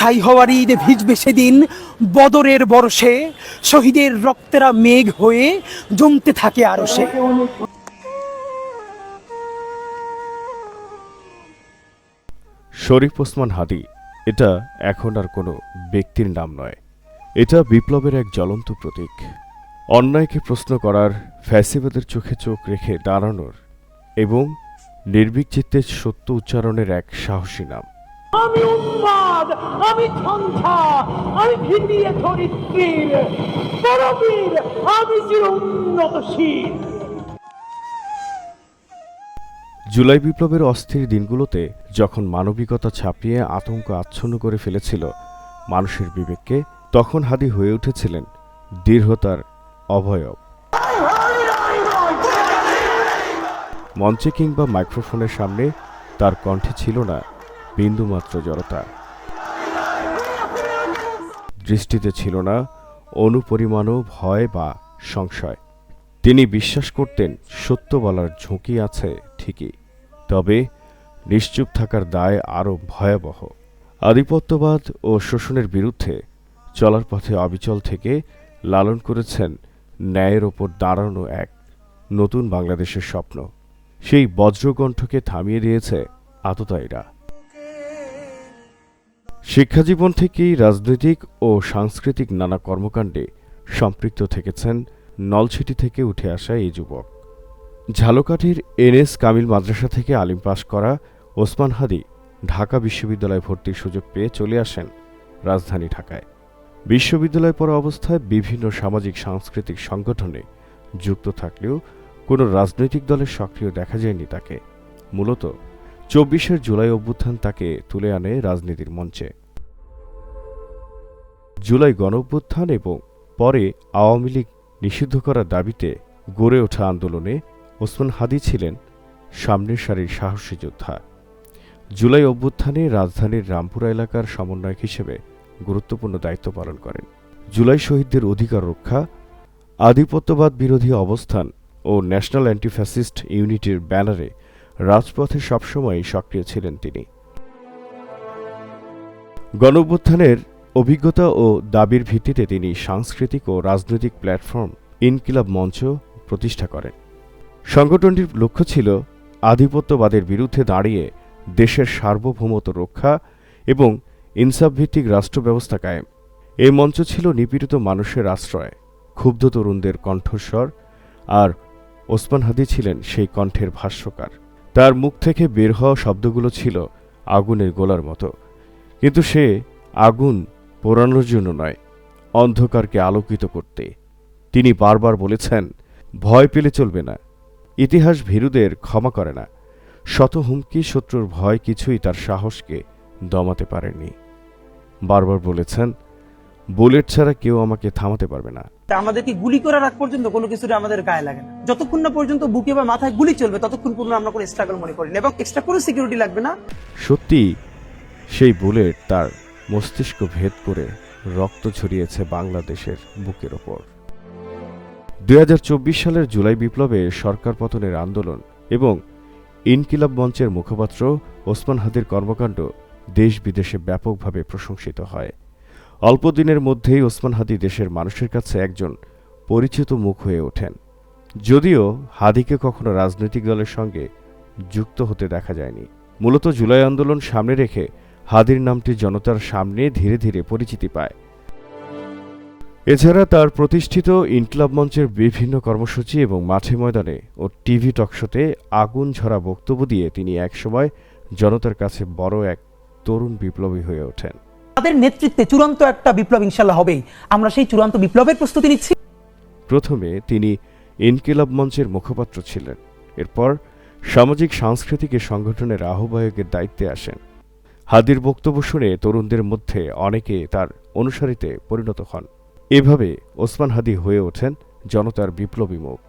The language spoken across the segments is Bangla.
ছাই হওয়ার ঈদে ভিজবে সেদিন বদরের বরসে শহীদের রক্তেরা মেঘ হয়ে জমতে থাকে আরও সে শরীফ ওসমান হাদি, এটা এখন আর কোনো ব্যক্তির নাম নয়। এটা বিপ্লবের এক জ্বলন্ত প্রতীক। অন্যায়কে প্রশ্ন করার, ফ্যাসিবাদের চোখে চোখ রেখে দাঁড়ানোর এবং চিত্তে সত্য উচ্চারণের এক সাহসী নাম। আমি উন্মাদ, আমি সন্ধ্যা আমি ভিড়িয়ে ধরিত্রীর পরবীর আমি চির উন্নতশীল। জুলাই বিপ্লবের অস্থির দিনগুলোতে যখন মানবিকতা ছাপিয়ে আতঙ্ক আচ্ছন্ন করে ফেলেছিল মানুষের বিবেককে, তখন হাদি হয়ে উঠেছিলেন দৃঢ়তার অভয়ব মঞ্চে কিংবা মাইক্রোফোনের সামনে তার কণ্ঠে ছিল না বিন্দুমাত্র জড়তা। দৃষ্টিতে ছিল না অনুপরিমাণও ভয় বা সংশয়। তিনি বিশ্বাস করতেন সত্য বলার ঝুঁকি আছে ঠিকই, তবে নিশ্চুপ থাকার দায় আরও ভয়াবহ। আধিপত্যবাদ ও শোষণের বিরুদ্ধে চলার পথে অবিচল থেকে লালন করেছেন ন্যায়ের ওপর দাঁড়ানো এক নতুন বাংলাদেশের স্বপ্ন। সেই বজ্রকণ্ঠকে থামিয়ে দিয়েছে আততায়ীরা। শিক্ষাজীবন থেকেই রাজনৈতিক ও সাংস্কৃতিক নানা কর্মকাণ্ডে সম্পৃক্ত থেকেছেন নলছিটি থেকে উঠে আসা এই যুবক। ঝালকাঠির এনএস কামিল মাদ্রাসা থেকে আলিম পাশ করা ওসমান হাদি ঢাকা বিশ্ববিদ্যালয়ে ভর্তির সুযোগ পেয়ে চলে আসেন রাজধানী ঢাকায়। বিশ্ববিদ্যালয় পড়া অবস্থায় বিভিন্ন সামাজিক সাংস্কৃতিক সংগঠনে যুক্ত থাকলেও কোনো রাজনৈতিক দলের সক্রিয় দেখা যায়নি তাকে। মূলত চব্বিশের জুলাই অভ্যুত্থান তাকে তুলে আনে রাজনীতির মঞ্চে। জুলাই গণ অভ্যুত্থান এবং পরে আওয়ামী লীগ নিষিদ্ধ করার দাবিতে গড়ে ওঠা আন্দোলনে ওসমান হাদি ছিলেন সামনের সারির সাহসী যোদ্ধা। জুলাই অভ্যুত্থানে রাজধানীর রামপুরা এলাকার সমন্বয়ক হিসেবে গুরুত্বপূর্ণ দায়িত্ব পালন করেন। জুলাই শহীদদের অধিকার রক্ষা, আধিপত্যবাদ বিরোধী অবস্থান ও ন্যাশনাল অ্যান্টিফ্যাসিস্ট ইউনিটির ব্যানারে রাজপথে সবসময়ই সক্রিয় ছিলেন তিনি। গণঅভ্যুত্থানের অভিজ্ঞতা ও দাবির ভিত্তিতে তিনি সাংস্কৃতিক ও রাজনৈতিক প্ল্যাটফর্ম ইনকিলাব মঞ্চ প্রতিষ্ঠা করেন। সংগঠনটির লক্ষ্য ছিল আধিপত্যবাদের বিরুদ্ধে দাঁড়িয়ে দেশের সার্বভৌমত্ব রক্ষা এবং ইনসাফভিত্তিক রাষ্ট্র ব্যবস্থা কায়েম। এই মঞ্চ ছিল নিপীড়িত মানুষের আশ্রয়, ক্ষুব্ধ তরুণদের কণ্ঠস্বর আর ওসমান হাদি ছিলেন সেই কণ্ঠের ভাষ্যকার। তার মুখ থেকে বের হওয়া শব্দগুলো ছিল আগুনের গোলার মতো। কিন্তু সে আগুন পোড়ানোর জন্য নয় অন্ধকারকে আলোকিত করতে। তিনি বারবার বলেছেন ভয় পেলে চলবে না। ইতিহাস ভীরুদের ক্ষমা করে না। শত হুমকি শত্রুর ভয় কিছুই তার সাহসকে দমাতে পারেনি। বারবার বলেছেন বুলেট ছাড়া কেউ আমাকে থামাতে পারবে না। আমাদেরকে গুলি করার আগ পর্যন্ত কোনো কিছুটা আমাদের গায়ে লাগে না। যতক্ষণ না পর্যন্ত বুকে বা মাথায় গুলি চলবে ততক্ষণ পর্যন্ত আমরা কোনো স্ট্রাগল মনে করি না এবং এক্সট্রা কোনো সিকিউরিটি লাগবে না। সত্যি সেই বুলেট তার মস্তিষ্ক ভেদ করে রক্ত ঝরিয়েছে বাংলাদেশের বুকের ওপর। দু হাজার চব্বিশ সালের জুলাই বিপ্লবে সরকার পতনের আন্দোলন এবং ইনকিলাব মঞ্চের মুখপাত্র ওসমান হাদির কর্মকাণ্ড দেশ বিদেশে ব্যাপকভাবে প্রশংসিত হয়। অল্প দিনের মধ্যেই ওসমান হাদি দেশের মানুষের কাছে একজন পরিচিত মুখ হয়ে ওঠেন। যদিও হাদিকে কখনো রাজনৈতিক দলের সঙ্গে যুক্ত হতে দেখা যায়নি। মূলত জুলাই আন্দোলন সামনে রেখে হাদির নামটি জনতার সামনে ধীরে ধীরে পরিচিতি পায়। এছাড়া তার প্রতিষ্ঠিত ইনকলাব মঞ্চের বিভিন্ন কর্মসূচি এবং মাঠে ময়দানে ও টিভি টকশোতে আগুন ঝরা বক্তব্য দিয়ে তিনি একসময় জনতার কাছে বড় এক তরুণ বিপ্লবী হয়ে ওঠেন। তাদের নেতৃত্বে চূড়ান্ত একটা বিপ্লব ইনশাল্লাহ হবেই। আমরা সেই চূড়ান্ত বিপ্লবের প্রস্তুতি নিচ্ছি। প্রথমে তিনি ইনকিলাব মঞ্চের মুখপাত্র ছিলেন। এরপর সামাজিক সাংস্কৃতিক এ সংগঠনের আহ্বায়কের দায়িত্বে আসেন। হাদির বক্তব্য শুনে তরুণদের মধ্যে অনেকে তার অনুসারীতে পরিণত হন। এভাবে ওসমান হাদি হয়ে ওঠেন জনতার বিপ্লবী মুখ।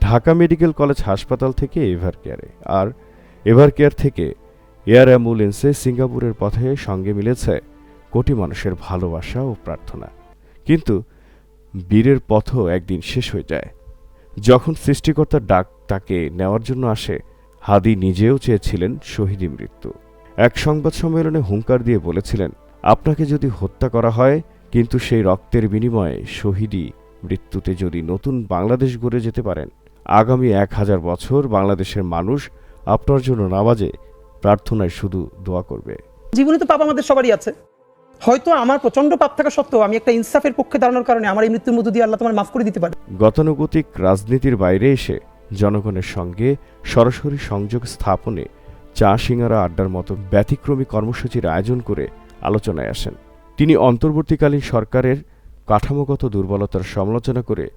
ঢাকা মেডিকেল কলেজ হাসপাতাল থেকে এভার কেয়ারে। আর এভার কেয়ার থেকে এয়ার অ্যাম্বুলেন্সে সিঙ্গাপুরের পথে সঙ্গে মিলেছে কোটি মানুষের ভালোবাসা ও প্রার্থনা। কিন্তু বীরের পথও একদিন শেষ হয়ে যায়। যখন সৃষ্টিকর্তার ডাক তাকে নেওয়ার জন্য আসে হাদি নিজেও চেয়েছিলেন শহীদী মৃত্যু। এক সংবাদ সম্মেলনে হুঙ্কার দিয়ে বলেছিলেন আপনাকে যদি হত্যা করা হয় কিন্তু সেই রক্তের বিনিময়ে শহীদই মৃত্যুতে যদি নতুন বাংলাদেশ গড়ে যেতে পারেন আগামী এক হাজার বছর বাংলাদেশের মানুষ আপনার জন্য নামাজে প্রার্থনায় শুধু দোয়া করবে। জীবনে তো পাপ আমাদের সবারই আছে। হয়তো আমার প্রচণ্ড পাপ থাকা সত্ত্বেও আমি একটা ইনসাফের পক্ষে দাঁড়ানোর কারণে আমার এই মৃত্যুর মধ্য দিয়ে আল্লাহ তোমার মাফ করে দিতে পারে। গতানুগতিক রাজনীতির বাইরে এসে জনগণের সঙ্গে সরাসরি সংযোগ স্থাপনে চা সিঙ্গারা আড্ডার মতো ব্যতিক্রমী কর্মসূচির আয়োজন করে আলোচনায় আসেন। তিনি অন্তর্বর্তীকালীন সরকারের কাঠামোগত দুর্বলতার সমালোচনা করে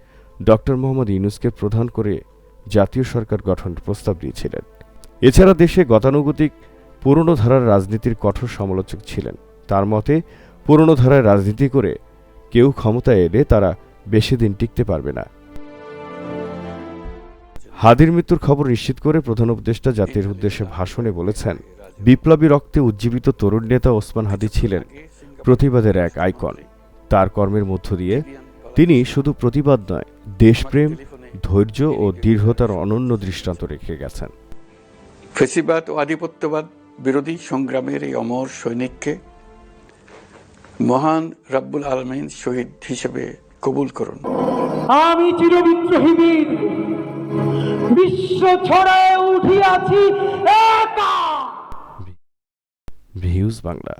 ডক্টর মোহাম্মদ ইউনুসকে প্রধান করে জাতীয় সরকার গঠন প্রস্তাব দিয়েছিলেন। এছাড়া দেশে গতানুগতিক পুরনো ধারার রাজনীতির কঠোর সমালোচক ছিলেন। তার মতে, পুরনো ধারায় রাজনীতি করে কেউ ক্ষমতায় এলে তারা বেশি দিন টিকতে পারবে না। হাদির মৃত্যুর খবর নিশ্চিত করে প্রধান উপদেষ্টা জাতির উদ্দেশ্যে ভাষণে বলেছেন বিপ্লবী রক্তে উজ্জীবিত তরুণ নেতা ওসমান হাদি ছিলেন প্রতিবাদের এক আইকন। তার কর্মের মধ্য দিয়ে তিনি শুধু প্রতিবাদ নয় দেশপ্রেম ধৈর্য ও দৃঢ়তার অনন্য দৃষ্টান্ত রেখে গেছেন। ফেসিবাদ ও আধিপত্যবাদ বিরোধী সংগ্রামের এই অমর সৈনিককে মহান রাব্বুল আলমিন শহীদ হিসেবে কবুল করুন। আমি চিরবিদ্রোহী বীর। বিশ্ব ছড়ায় উঠিয়াছি একা। ভিউজ বাংলা।